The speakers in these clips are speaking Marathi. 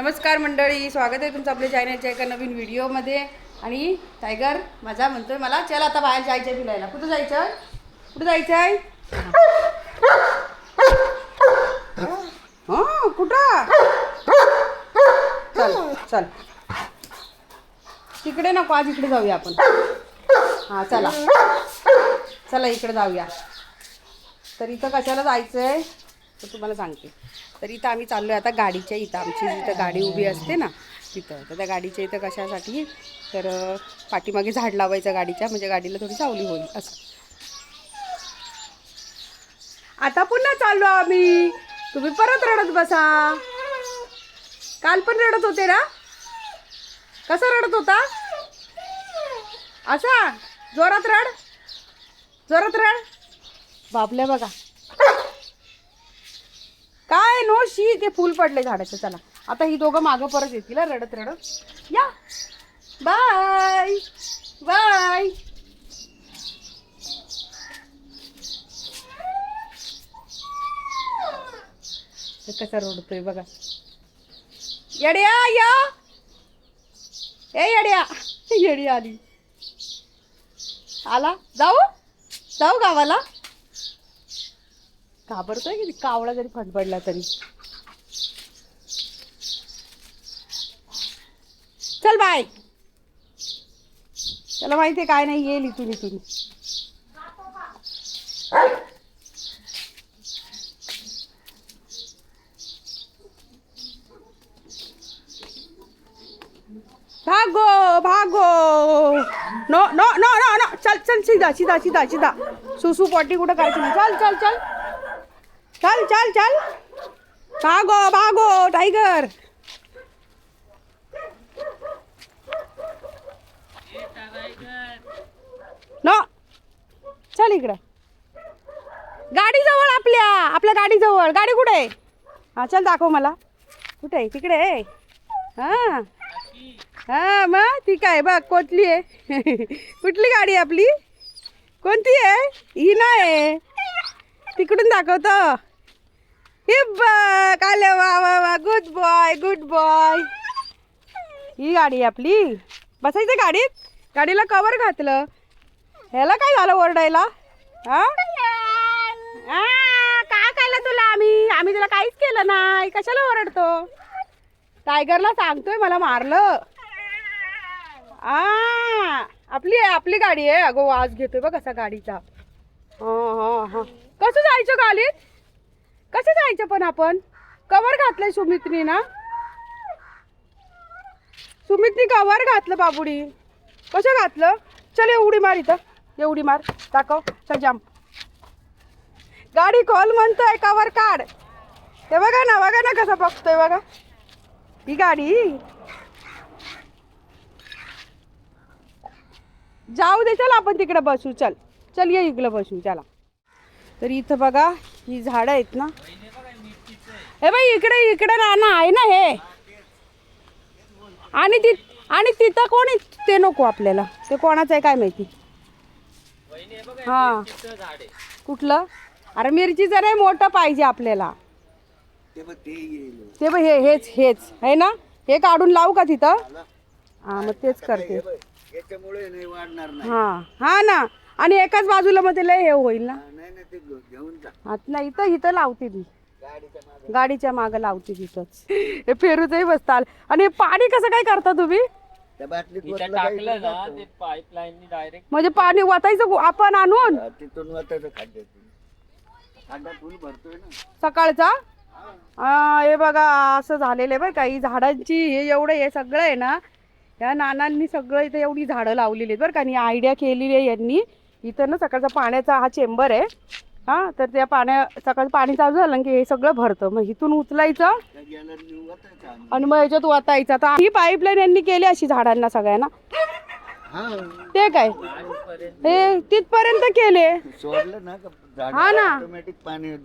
नमस्कार मंडळी स्वागत आहे तुमचं आपल्या चॅनलच्या एका नवीन व्हिडिओमध्ये आणि टायगर माझा म्हणतोय मला चल आता बाहेर जायचं आहे फिरायला. कुठं जायचं कुठं जायचं आहे हां कुठं? चल चल. तिकडे नको आज इकडे जाऊया आपण. हां चला. चला इकडे जाऊया. तर इथं कशाला जायचं आहे तर तुम्हाला सांगते. तर इथं आम्ही चाललो आहे आता गाडीच्या इथं. आमची जिथं गाडी उभी असते ना तिथं. तर त्या गाडीच्या इथं कशासाठी? तर पाठीमागे झाड लावायचं गाडीच्या म्हणजे गाडीला थोडी सावली होईल असं. आता पुन्हा चाललो आम्ही. तुम्ही परत रडत बसा. काल पण रडत होते ना? कसा रडत होता? असा? जोरात रड. जोरात रड. बापल्या बघा. काय शी ते फुल पडले झाडाचं. चला आता ही दोघं मागं परत येतील रडत रडत. या. बाय. बाय. कसा रडतोय बघा. येड्या या. ए येड्या. येडी आली. आला? जाऊ? जाऊ गावाला? घाबरतोय की कावळा जरी फडफडला तरी. चल बाय. त्याला आहे काय नाही येईल इथून इथून. भागो भागो. No no no no no. चल चल सीधा सीधा सीधा सीधा. सुसू पॉटी कुठं करायची चल चल चल. चल चल चल. भागो भागो टायगर नो चल इकडं. गाडी जवळ आपल्या आपल्या गाडी जवळ गाडी कुठे आहे? हा चल दाखव मला. कुठे आहे? तिकडे आहे. हा. हा मग ती काय बघ कोणती आहे. कुठली गाडी आपली? कोणती आहे? ही नाही तिकडून दाखवतो. हे बघ आले वा वा वा. गुड बॉय गुड बॉय ही गाडी आहे आपली. बसायचं गाडीत? गाडीला कवर घातलं. ह्याला काय झालं ओरडायला? हा? काय केलं तुला आम्ही? आम्ही तुला काहीच केलं नाही. कशाला ओरडतो? टायगरला सांगतोय मला मारलं. आ आपली आपली गाडी आहे. अगो वाज घेतोय बघ कसा गाडीचा. हा हा हा. कसं जायचं गाडीत? कसं जायचं पण आपण? कवर घातलंय सुमितनी ना? सुमितनी कवर घातलं बाबुडी. कसं घातलं? चल एवढी मार इथं. एवढी मार. दाखव चल जाम गाडी खोल म्हणतोय कवर काढ. ते बघा ना बघा ना कसं बघतोय बघा. ही गाडी. जाऊ दे चल आपण तिकडे बसू चल. चल ये इकडं बसू चला. तर इथं बघा ही झाडं आहेत ना. हे बाई इकडे इकडे ना आहे ना हे. आणि ती आणि तिथं कोण आहे? ते नको आपल्याला. ते कोणाचं आहे काय माहिती? हा कुठलं? अरे मिरचीचं नाही मोठं पाहिजे आपल्याला. ते बघ हे हेच हेच. आहे ना? हे काढून लावू का तिथं? हा मग तेच करते. याच्यामुळे नाही वाढणार नाही. हा हा ना. आणि एकाच बाजूला मग ते लय हे होईल ना? नाही नाही ते घेऊ- घेऊन जा. नाही इथं इथं लावते ती गाडीच्या मागे. गाडीच्या मागं लावते तिथंच. हे पेरूचंही बसताल. आणि हे पाणी कसं काय करता तुम्ही? त्या बाटलीत इथं वतलं टाकलं काही ना ते. पाईपलाईन डायरेक्ट म्हणजे पाणी वाचायचं आपण आणून? हा, तिथून वाटायचं खड्ड्यातून खड्डा फुल भरतोय ना. सकाळचा? हा, हे बघा असं झालेलं आहे बरं का. ही झाडांची हे एवढं हे सगळं आहे ना या नानांनी सगळं इथं एवढी झाडं लावलेली आहेत बरं का. आणि आयडिया केलेली आहे यांनी. इथं ना सकाळचा पाण्याचा हा चेंबर आहे. हां तर त्या पाण्या सकाळचं पाणी चालू झालं की हे सगळं भरतं. मग इथून उचलायचं आणि मग याच्यात वाचायचं तर ही पाईपलाईन यांनी केली अशी झाडांना सगळ्यांना. हा. ते काय? हे तिथपर्यंत केले. सोडलं ना झाड हा ना. ऑटोमॅटिक पाणी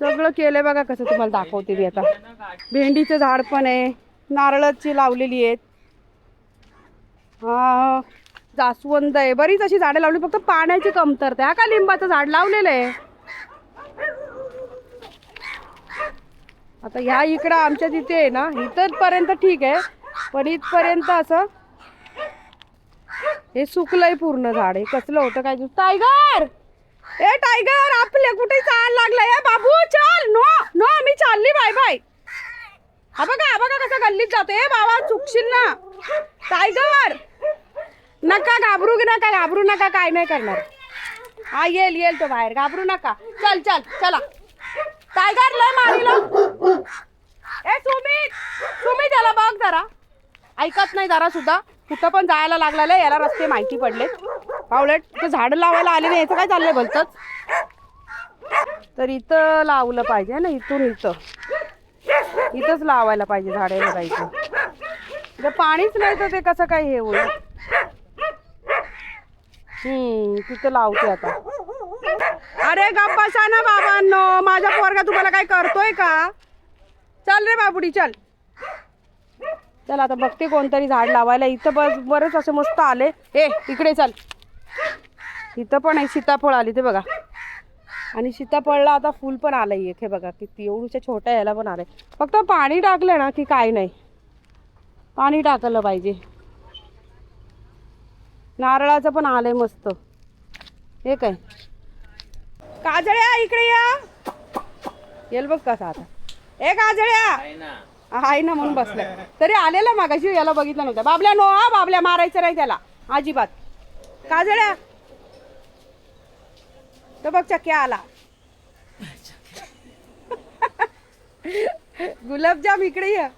सगळं केलंय बघा कसं तुम्हाला दाखवते मी आता. भेंडीचं झाड पण आहे. नारळाची लावलेली आहेत. हा. जास्वंद आहे. बरीच अशी झाडं लावली. फक्त पाण्याची कमतरता आहे. हा का लिंबाचं झाड लावलेलं आहे? आता ह्या इकडं आमच्या तिथे आहे ना इथपर्यंत ठीक आहे. पण इथपर्यंत असं हे सुकलंय पूर्ण झाड. हे कसलं होतं काय टायगर! ए टायगर आपले कुठे चाल लागलाय? बाबू चल! नो नो मी चालली. Bye bye. हा बघा हा बघा कसं गल्लीत जातो ए बाबा चुकशील ना. टायगर! नका घाबरू नका घाबरू नका काय नाही करणार. हा येईल येईल तो बाहेर. घाबरू नका. चल चल चला. टायगर लय मारीला? ए सुमित! सुमित याला बघ जरा. ऐकत नाही जरा सुद्धा. कुठं पण जायला लागलेलं याला रस्ते माहिती पडले पावलेट ते झाडं लावायला आले नाही याचं काय चाललंय भलतंच तर इथं लावलं पाहिजे ना? इथून इथं. इथंच लावायला पाहिजे झाडं जायचं जर पाणीच नाही तर ते कसं काय हे होईल? हम्म तिथं लावते आता. अरे गप्प बसा ना बाबांनो माझा पोरगा तुम्हाला काय करतोय का? चल रे बाबुडी चल. चल आता बघते कोणतरी झाड लावायला. इथं बस बरेच असे मस्त आले. ए इकडे चल. इथं पण आहे सीताफळ आली ते बघा. आणि सीताफळला आता फुल पण आलं एक हे बघा किती एवढूच्या छोट्या याला पण आलंय. फक्त पाणी टाकलं ना की काय नाही. पाणी टाकलं पाहिजे. नारळाचं पण आलंय मस्त. हे काय? काजळ्या इकडे या. येल बघ कसा आता. ए काजळ्या आहे ना म्हणून बसलाय. तरी आलेला मागाशी याला बघितलं नव्हतं. बाबल्या नो हा बाबल्या मारायचं नाही त्याला. अजिबात. काजळ्या तो बघ चक्या आला. गुलाबजाम इकडे या.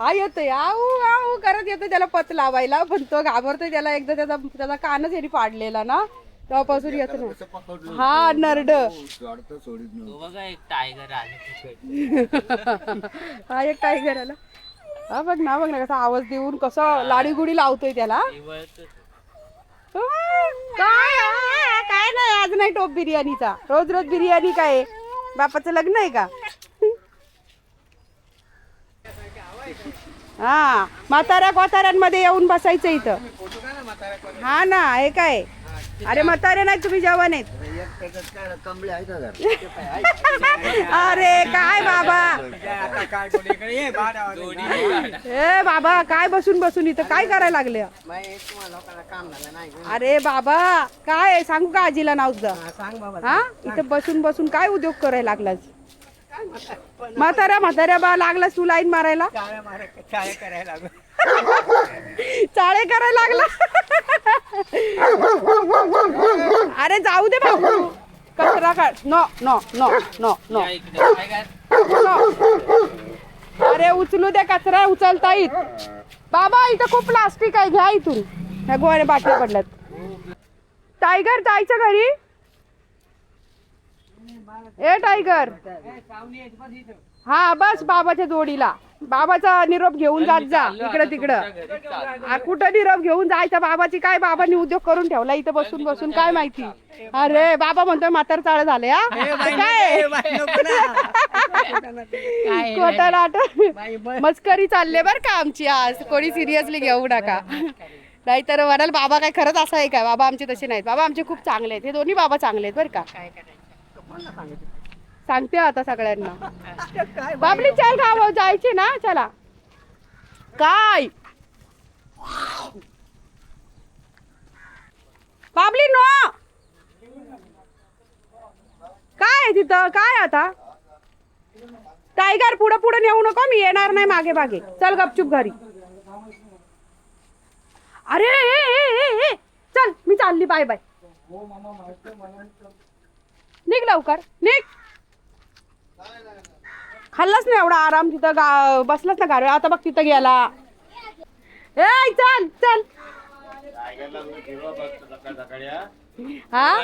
हा येतोय. आऊ आऊ करत येतो त्याला पत लावायला. पण तो घाबरतोय त्याला एकदा त्याचा त्याचा कानच यांनी पाडलेला ना. तेव्हापासून येत ना हा नरड. बघा एक टायगर आले हा एक टायगर आला. हा बघ ना बघ ना कसा आवाज देऊन कसं लाडी गुडी लावतोय त्याला. काय काय नाही आज नाही टोप बिर्याणीचा. रोज रोज बिर्याणी काय? बापाचं लग्न आहे का? हा म्हाताऱ्या कोताऱ्यांमध्ये येऊन बसायचं इथं. हा ना हे काय? अरे म्हातारे नाही तुम्ही जवान आहेत? अरे काय बाबा? ए बाबा काय बसून बसून इथं? काय करायला लागले? अरे बाबा काय? सांगू का आजीला नाव हा? इथं बसून बसून काय उद्योग करायला लागलास? म्हाताऱ्या म्हाताऱ्या बा लागलास तू लाईन मारायला? चाळे करायला लागला. अरे जाऊ दे बाबू. कचरा काढ. No no no no no. अरे उचलू दे कचरा उचलता येत बाबा इथं खूप प्लास्टिक आहे. घ्या इथून. ह्या गोवाने बाटल्या पडल्यात. टायगर जायचं घरी? ए टायगर. हा बस बाबाच्या जोडीला. बाबाचा निरोप घेऊन जात जा इकडं तिकडं आ, कुठं निरोप घेऊन जायचा? बाबाची काय बाबांनी उद्योग करून ठेवला इथं बसून बसून काय माहिती? अरे बाबा म्हणतोय म्हातार चाळ झाले हा? काय? खोटा मस्करी चालले बर का आमची आज. कोणी सिरियसली घेऊ नका. नाहीतर म्हणाल बाबा काय खरंच असं आहे का? बाबा आमचे तसे नाहीत. बाबा आमचे खूप चांगले आहेत. हे दोन्ही बाबा चांगले आहेत बरं का. सांगते आता सगळ्यांना. बाबली चल गाव जायची ना चला. काय? बाबली नो! काय तिथं? काय आता? टायगर पुढं पुढं नेऊ नको मी येणार नाही मागे मागे. चल गपचूप घरी. अरे ए, ए, ए, ए, चल मी चालली बाय बाय. निघ लवकर निघ. खाल्लाच नाही एवढा आराम तिथं गा बसलाच ना गाडी आता बघ तिथं गेला. ए चल चल. हा. हा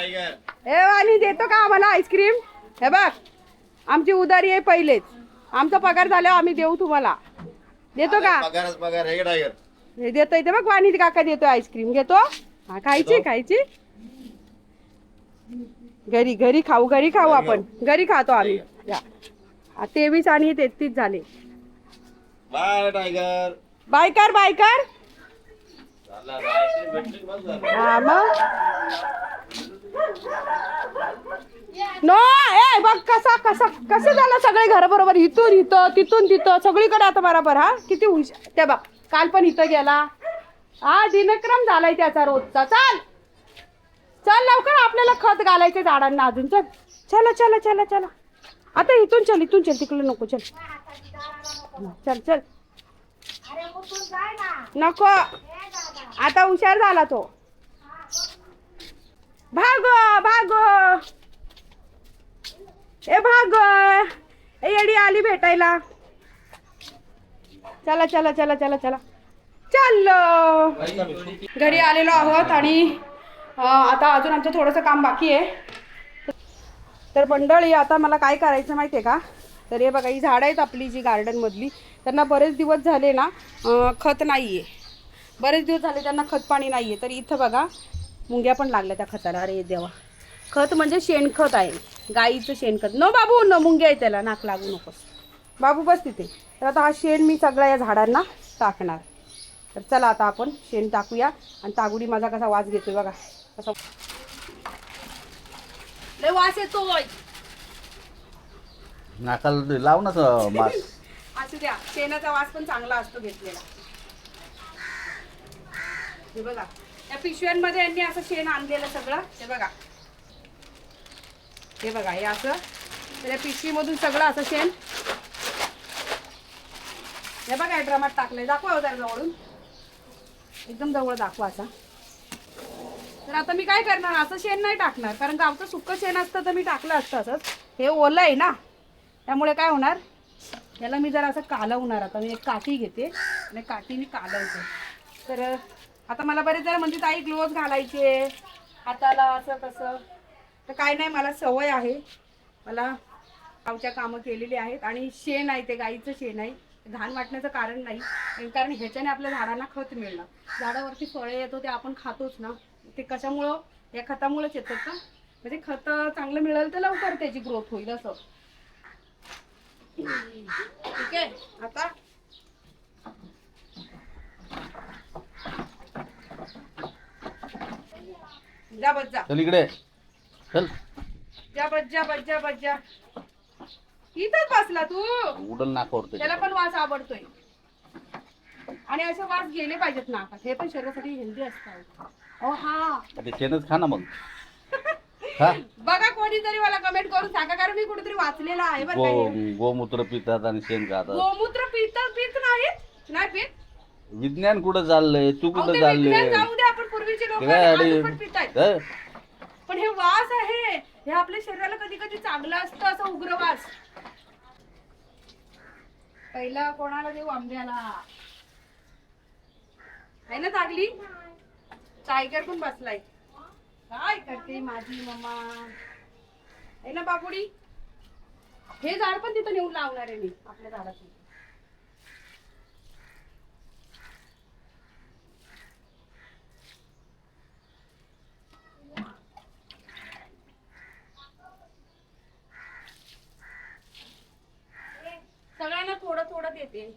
ए वाणी देतो का आम्हाला आईस्क्रीम? हे बघ आमची उदारी आहे पहिलेच. आमचा पगार झाल्यावर आम्ही देऊ तुम्हाला. देतो का? पगारच पगार हे टायगर हे देतोय ते बघ वाणी काका देतोय आईस्क्रीम. घेतो. हा खायची खायची. घरी घरी खाऊ घरी खाऊ आपण. घरी खातो आम्ही. या. तेवीस आणि तेहतीस झाले. Bye Tiger. बायकर बायकर. हा मग? नो ए बघ कसा कसा कसं झालं सगळे घर बरोबर? इथून इथं तिथून तिथं. सगळीकडे आता बरोबर हा? किती हुशार. त्या बघ काल पण इथं गेला. हा दिनक्रम झालाय त्याचा रोजचा. चाल. चल लवकर आपल्याला खत घालायचं झाडांना अजून. चल. चला चला चला चला. आता इथून चल इथून चल तिकडे नको चल. चल चल. नको. आता हुशार झाला तो. भाग भाग. ए भाग. ए येडी आली भेटायला. चला चला चला चला चला. चाललो. घरी आलेलो आहोत आणि आता अजून आमचं थोडंसं काम बाकी आहे. तर मंडळी आता मला काय करायचं माहिती आहे का? तर हे बघा ही झाडं आहेत आपली जी गार्डनमधली त्यांना बरेच दिवस झाले ना खत नाही आहे बरेच दिवस झाले त्यांना खत पाणी नाही आहे तर इथं बघा मुंग्या पण लागल्या त्या खताला. अरे देवा. खत म्हणजे शेणखत आहे. गाईचं शेणखत. न बाबू न मुंग्या आहे त्याला. नाक लागू नकोस. बाबू बस तिथे. तर आता हा शेण मी सगळ्या या झाडांना टाकणार. तर चला आता आपण शेण टाकूया. आणि तागुडी माझा कसा वास घेतोय बघा. कसा लय वास येतोय नाकाला ते लाव ना स- मास. असू द्या शेणाचा वास पण चांगला असतो घेतलेला. हे बघा या पिशव्यांमध्ये यांनी असं शेण आणलेलं सगळं हे बघा. हे बघा हे असं. तर या पिशवीमधून सगळं असं शेण. हे बघा ड्रमात टाकलंय. दाखवा जरा जवळून. एकदम जवळ दाखवा असा. तर आता मी काय करणार? असं शेण नाही टाकणार. कारण गावचं सुक्क शेण असतं तर मी टाकलं असतं असंच. हे ओलं आहे ना? त्यामुळे काय होणार? याला मी जरा असं कालवणार. आता मी एक काठी घेते आणि काठीने कालवते. तर आता मला बरेच जरा म्हणजे ताई ग्लोव्ज घालायचे हाताला असं कसं तर काय नाही मला सवय आहे. मला गावच्या कामं केलेली आहेत आणि शेण आहे ते गाईचं शेण आहे. घाण वाटण्याचं कारण नाही. कारण ह्याच्याने आपल्या झाडांना खत मिळणार. झाडावरती फळे येतो ते आपण खातोच ना. ते कशामुळं? या खतामुळेच येतात का? म्हणजे खत चांगलं मिळेल तर लवकर त्याची ग्रोथ होईल असं. ठीक आहे? आता? जा बस जा. चल इकडे. चल. जा बस जा बस जा बस जा. इथंच बसला तू. उडल नाकावर त्याला. पण वास आवडतोय. आणि असे वास गेले पाहिजेत नाकात हे पण शरीरासाठी हेल्दी असतात. अहो हा. ते शेणच खा ना मग. बघा कोणीतरी मला कमेंट करून सांगा कारण मी कुठेतरी वाचलेलं आहे बरं गो का हे. गोमूत्र पितात आणि शेण खातात. गोमूत्र पित पित नाहीत? नाही पित? विज्ञान कुठं चाललंय? तू अहो, कुठं ते चाललंय? जाऊ दे आपण पूर्वीचे लोक ते काय आणि- पण पितायत हं? पण हे वास आहे हे आपल्या शरीराला कधी कधी चांगलं असतं असं उग्र वास. पहिला कोणाला देऊ आंब्याला? आहे ना चांगली टायगर पण बसलाय. काय करते माझी मम्मा? आहे ना बाबुडी हे झाड पण तिथं नेऊन लावणार आहे मी आपल्या झाडाचं सगळ्यांना थोडं थोडं देते.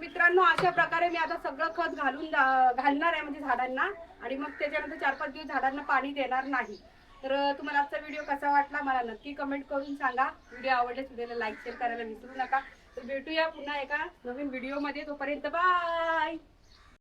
मित्रांनो अशा प्रकारे मी आता सगळं खत घालून घालणार आहे म्हणजे झाडांना. आणि मग त्याच्यानंतर चार पाच दिवस झाडांना पाणी देणार नाही. तर तुम्हाला आजचा व्हिडिओ कसा वाटला मला नक्की कमेंट करून सांगा. व्हिडिओ आवडल्यास व्हिडिओला लाईक शेअर करायला विसरू नका. तर भेटूया पुन्हा एका नवीन व्हिडिओमध्ये तोपर्यंत बाय